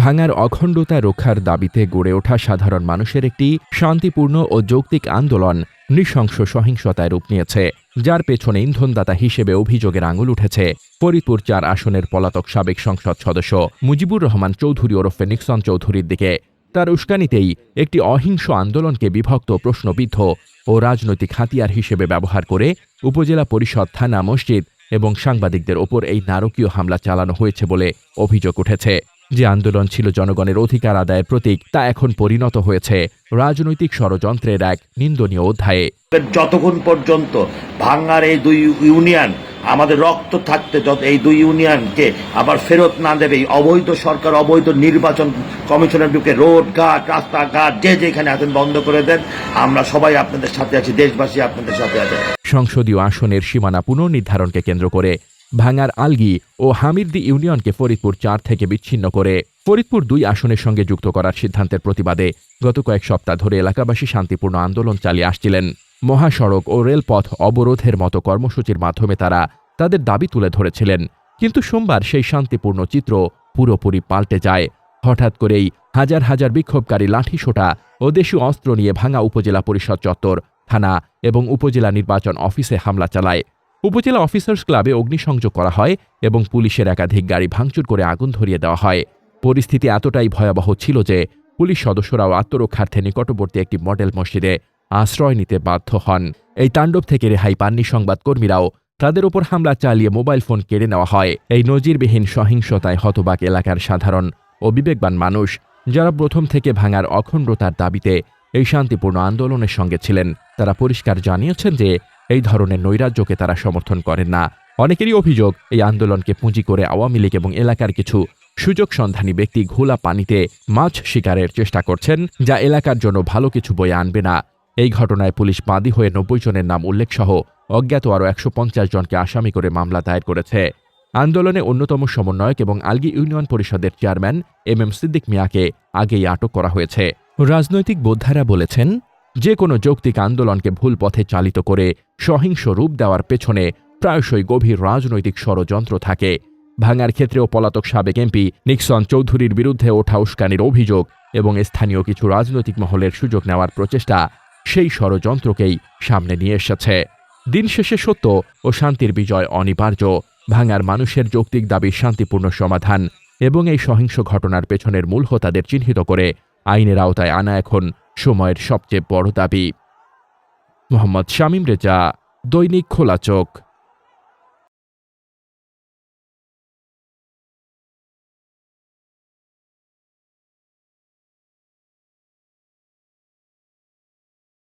ভাঙার অখণ্ডতা রক্ষার দাবিতে গড়ে ওঠা সাধারণ মানুষের একটি শান্তিপূর্ণ ও যৌক্তিক আন্দোলন নৃশংস সহিংসতায় রূপ নিয়েছে, যার পেছনে ইন্ধনদাতা হিসেবে অভিযোগের আঙুল উঠেছে। ফরিদপুর চার আসনের পলাতক সাবেক সংসদ সদস্য মুজিবুর রহমান চৌধুরী ওরফে নিক্সন চৌধুরীর দিকে তার উস্কানিতেই একটি অহিংস আন্দোলনকে বিভক্ত প্রশ্নবিদ্ধ ও রাজনৈতিক হাতিয়ার হিসেবে ব্যবহার করে উপজেলা পরিষদ, থানা, মসজিদ এবং সাংবাদিকদের ওপর এই নারকীয় হামলা চালানো হয়েছে বলে অভিযোগ উঠেছে। যে আন্দোলন ছিল জনগণের অধিকার আদায়ের প্রতীক তা এখন পরিণত হয়েছে। রাজনৈতিক ষড়যন্ত্রের এক নিন্দনীয় অধ্যায়ে। যতক্ষণ পর্যন্ত ভাঙ্গার এই দুই ইউনিয়ন আমাদের রক্ত থাকতে যত এই দুই ইউনিয়নকে আবার ফেরত না দেবে অবৈধ সরকার অবৈধ নির্বাচন কমিশনের ঢুকে রোড ঘাট রাস্তাঘাট যে যেখানে আছেন বন্ধ করে দেন। আমরা সবাই আপনাদের সাথে আছি দেশবাসী আপনাদের সাথে আছে। সংসদীয় আসনের সীমানা পুনর্নির্ধারণকে কেন্দ্র করে ভাঙার আলগি ও হামিরদি ইউনিয়নকে ফরিদপুর চার থেকে বিচ্ছিন্ন করে। ফরিদপুর দুই আসনের সঙ্গে যুক্ত করার সিদ্ধান্তের প্রতিবাদে গত কয়েক সপ্তাহ ধরে এলাকাবাসী শান্তিপূর্ণ আন্দোলন চালিয়ে আসছিলেন। মহাসড়ক ও রেলপথ অবরোধের মতো কর্মসূচির মাধ্যমে তারা তাদের দাবি তুলে ধরেছিলেন। কিন্তু সোমবার সেই শান্তিপূর্ণ চিত্র পুরোপুরি পাল্টে যায়। হঠাৎ করেই হাজার হাজার বিক্ষোভকারী লাঠিসোঁটা ও দেশীয় অস্ত্র নিয়ে ভাঙা উপজেলা পরিষদ চত্বর, থানা এবং উপজেলা নির্বাচন অফিসে হামলা চালায়। উপজেলা অফিসার্স ক্লাবে অগ্নিসংযোগ করা হয় এবং পুলিশের একাধিক গাড়ি ভাঙচুর করে আগুন ধরিয়ে দেওয়া হয়। পরিস্থিতি এতটাই ভয়াবহ ছিল যে পুলিশ সদস্যরাও আত্মরক্ষার্থে নিকটবর্তী একটি মডেল মসজিদে আশ্রয় নিতে বাধ্য হন। এই তাণ্ডব থেকে রেহাই পাননি সংবাদকর্মীরাও। তাদের ওপর হামলা চালিয়ে মোবাইল ফোন কেড়ে নেওয়া হয়। এই নজিরবিহীন সহিংসতায় হতবাক এলাকার সাধারণ ও বিবেকবান মানুষ, যারা প্রথম থেকে ভাঙার অখণ্ডতার দাবিতে এই শান্তিপূর্ণ আন্দোলনের সঙ্গে ছিলেন, তারা পরিষ্কার জানিয়েছেন যে এই ধরনের নৈরাজ্যকে তারা সমর্থন করেন না। অনেকেরই অভিযোগ, এই আন্দোলনকে পুঁজি করে আওয়ামী লীগ এবং এলাকার কিছু সুযোগ সন্ধানী ব্যক্তি ঘোলা পানিতে মাছ শিকারের চেষ্টা করছেন, যা এলাকার জন্য ভালো কিছু বয়ে আনবে না। এই ঘটনায় পুলিশ বাদী হয়ে নব্বই জনের নাম উল্লেখসহ অজ্ঞাত আরও একশো পঞ্চাশ জনকে আসামি করে মামলা দায়ের করেছে। আন্দোলনে অন্যতম সমন্বয়ক এবং আলগি ইউনিয়ন পরিষদের চেয়ারম্যান এম এম সিদ্দিক মিয়াকে আগেই আটক করা হয়েছে। রাজনৈতিক বোদ্ধারা বলেছেন যে কোনো যৌক্তিক আন্দোলনকে ভুল পথে চালিত করে সহিংস রূপ দেওয়ার পেছনে প্রায়শই গভীর রাজনৈতিক ষড়যন্ত্র থাকে। ভাঙার ক্ষেত্রেও পলাতক সাবেক এমপি নিক্সন চৌধুরীর বিরুদ্ধে ওঠা উস্কানির অভিযোগ এবং স্থানীয় কিছু রাজনৈতিক মহলের সুযোগ নেওয়ার প্রচেষ্টা সেই ষড়যন্ত্রকেই সামনে নিয়ে এসেছে। দিন শেষে সত্য ও শান্তির বিজয় অনিবার্য। ভাঙার মানুষের যৌক্তিক দাবির শান্তিপূর্ণ সমাধান এবং এই সহিংস ঘটনার পেছনের মূল হোতাদের চিহ্নিত করে আইনের আওতায় আনা এখন সময়ের সবচেয়ে বড় দাবি। মোহাম্মদ শামীম রেজা দৈনিক খোলা চোখ।